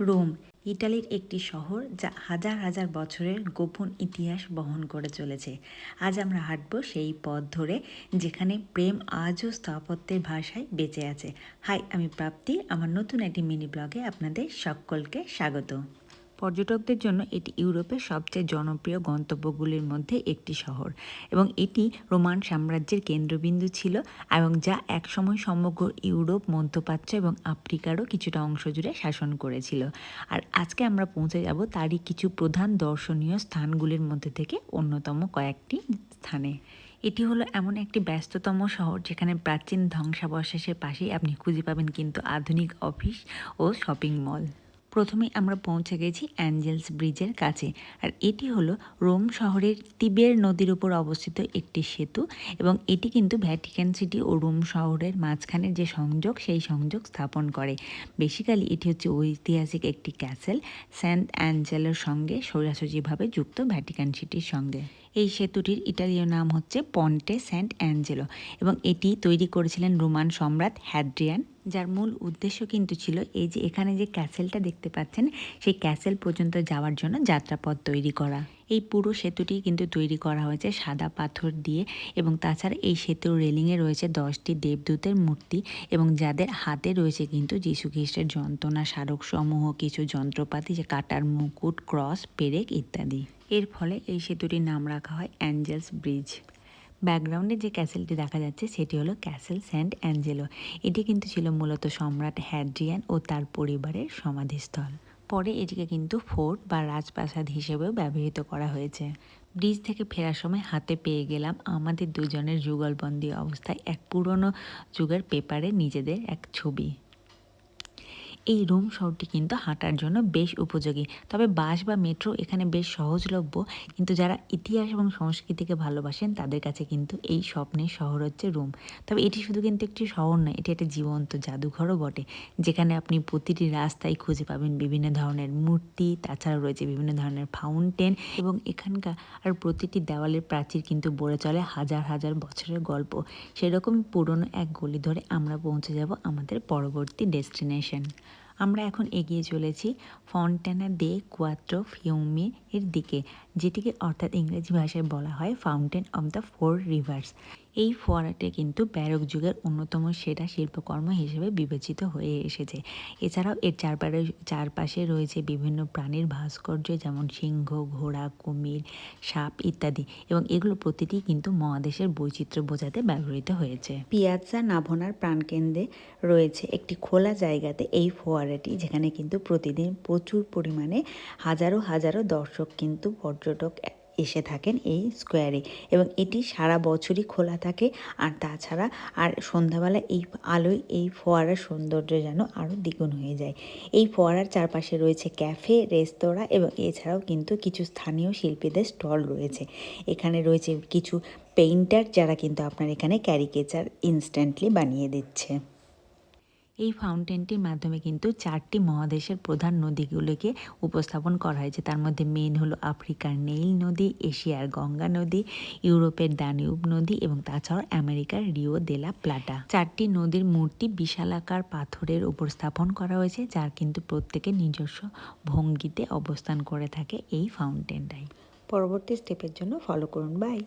Rome ইটালির একটি শহর যা হাজার হাজার বছরের গোপন ইতিহাস বহন করে চলেছে। আজ আমরা হাঁটব সেই পথ ধরে যেখানে প্রেম আজও স্থাপত্যের ভাষায় বেঁচে আছে। হাই, আমি প্রাপ্তি। আমার নতুন একটি মিনি ব্লগে আপনাদের সকলকে স্বাগত। পর্যটকদের জন্য এটি ইউরোপের সবচেয়ে জনপ্রিয় গন্তব্যগুলির মধ্যে একটি শহর এবং এটি রোমান সাম্রাজ্যের কেন্দ্রবিন্দু ছিল এবং যা একসময় সমগ্র ইউরোপ, মধ্যপ্রাচ্য এবং আফ্রিকারও কিছুটা অংশ জুড়ে শাসন করেছিল। আর আজকে আমরা পৌঁছে যাব তারই কিছু প্রধান দর্শনীয় স্থানগুলির মধ্যে থেকে অন্যতম কয়েকটি স্থানে। এটি হলো এমন একটি ব্যস্ততম শহর যেখানে প্রাচীন ধ্বংসাবশেষের পাশেই আপনি খুঁজে পাবেন কিন্তু আধুনিক অফিস ও শপিং মল। প্রথমে আমরা পৌঁছে গেছি অ্যাঞ্জেলস ব্রিজের কাছে। আর এটি হলো রোম শহরের তিবের নদীর উপর অবস্থিত একটি সেতু এবং এটি কিন্তু ভ্যাটিকান সিটি ও রোম শহরের মাঝখানে যে সংযোগ, সেই সংযোগ স্থাপন করে। বেসিক্যালি এটি হচ্ছে ঐতিহাসিক একটি ক্যাসেল সেন্ট অ্যাঞ্জেলের সঙ্গে সোজাসুজিভাবে যুক্ত ভ্যাটিকান সিটির সঙ্গে। এই সেতুটির ইটালীয় নাম হচ্ছে পন্টে সেন্ট অ্যাঞ্জেলো এবং এটি তৈরি করেছিলেন রোমান সম্রাট হ্যাড্রিয়ান যার মূল উদ্দেশ্য কিন্তু ছিল এই যে এখানে যে ক্যাসেলটা দেখতে পাচ্ছেন, সেই ক্যাসেল পর্যন্ত যাওয়ার জন্য যাত্রাপথ তৈরি করা। এই পুরো সেতুটি কিন্তু তৈরি করা হয়েছে সাদা পাথর দিয়ে এবং তাছাড়া এই সেতুর রেলিংয়ে রয়েছে দশটি দেবদূতের মূর্তি এবং যাদের হাতে রয়েছে কিন্তু যীশু খ্রিস্টের যন্ত্রণা স্মারক সমূহ কিছু যন্ত্রপাতি, যে কাটার মুকুট, ক্রস, পেরেক ইত্যাদি। এর ফলে এই সেতুটির নাম রাখা হয় অ্যাঞ্জেলস ব্রিজ। ব্যাকগ্রাউন্ডে যে ক্যাসেলটি দেখা যাচ্ছে সেটি হলো ক্যাসেল সেন্ট অ্যাঞ্জেলো। এটি কিন্তু ছিল মূলত সম্রাট হ্যাড্রিয়ান ও তার পরিবারের সমাধিস্থল। পরে এটিকে কিন্তু ফোর্ট বা রাজপ্রাসাদ হিসেবেও ব্যবহৃত করা হয়েছে। ব্রিজ থেকে ফেরার সময় হাতে পেয়ে গেলাম আমাদের দুজনের যুগলবন্দি অবস্থায় এক পুরনো যুগের পেপারে নিজেদের এক ছবি। এই রোম শহরটি কিন্তু হাঁটার জন্য বেশ উপযোগী। তবে বাস বা মেট্রো এখানে বেশ সহজলভ্য, কিন্তু যারা ইতিহাস এবং সংস্কৃতিকে ভালোবাসেন, তাদের কাছে কিন্তু এই স্বপ্নের শহর হচ্ছে রোম। তবে এটি শুধু কিন্তু একটি শহর নয়, এটি একটা জীবন্ত জাদুঘরও বটে, যেখানে আপনি প্রতিটি রাস্তায় খুঁজে পাবেন বিভিন্ন ধরনের মূর্তি, তাছাড়াও রয়েছে বিভিন্ন ধরনের ফাউন্টেন এবং এখানকার আর প্রতিটি দেওয়ালের প্রাচীর কিন্তু বলে চলে হাজার হাজার বছরের গল্প। সেরকমই পুরনো এক গলি ধরে আমরা পৌঁছে যাব আমাদের পরবর্তী ডেস্টিনেশন। আমরা এখন এগিয়ে চলেছি ফন্টেনা দে কোয়াত্রো ফিউমি এর দিকে, যেটিকে অর্থাৎ ইংরেজি ভাষায় বলা হয় fountain of the four rivers এই ফোয়ারাটি কিন্তু ব্যারক যুগের অন্যতম সেরা শিল্পকর্ম হিসেবে বিবেচিত হয়ে এসেছে। এছাড়াও এর চারপাশে চারপাশে রয়েছে বিভিন্ন প্রাণীর ভাস্কর্য যেমন সিংহ, ঘোড়া, কুমির, সাপ ইত্যাদি এবং এগুলো প্রতিটি কিন্তু মহাদেশের বৈচিত্র্য বোঝাতে ব্যবহৃত হয়েছে। পিয়াজা নাভনার প্রাণকেন্দ্রে রয়েছে একটি খোলা জায়গাতে এই ফোয়ারাটি, যেখানে কিন্তু প্রতিদিন প্রচুর পরিমাণে হাজারো হাজারো দর্শক কিন্তু পর্যটক এসে থাকেন এই স্কোয়ারে এবং এটি সারা বছরই খোলা থাকে। আর তাছাড়া আর সন্ধ্যাবেলা এই আলোয় এই ফোয়ারার সৌন্দর্য যেন আরও দ্বিগুণ হয়ে যায়। এই ফোয়ারার চারপাশে রয়েছে ক্যাফে, রেস্তোরাঁ এবং এছাড়াও কিন্তু কিছু স্থানীয় শিল্পীদের স্টল রয়েছে। এখানে রয়েছে কিছু পেইন্টার যারা কিন্তু আপনার এখানে ক্যারিকেচার ইনস্ট্যান্টলি বানিয়ে দিচ্ছে। এই ফাউন্টেনটির মাধ্যমে কিন্তু চারটি মহাদেশের প্রধান নদীগুলোকে উপস্থাপন করা হয়েছে। তার মধ্যে মেন হলো আফ্রিকার নেইল নদী, এশিয়ার গঙ্গা নদী, ইউরোপের দানিউব নদী এবং তাছাড়াও আমেরিকার রিও দেলা প্লাটা। চারটি নদীর মূর্তি বিশালাকার পাথরের উপর স্থাপন করা হয়েছে, যার কিন্তু প্রত্যেকের নিজস্ব ভঙ্গিতে অবস্থান করে থাকে এই ফাউন্টেনটাই পরবর্তী স্টেপের জন্য ফলো করুন। বাই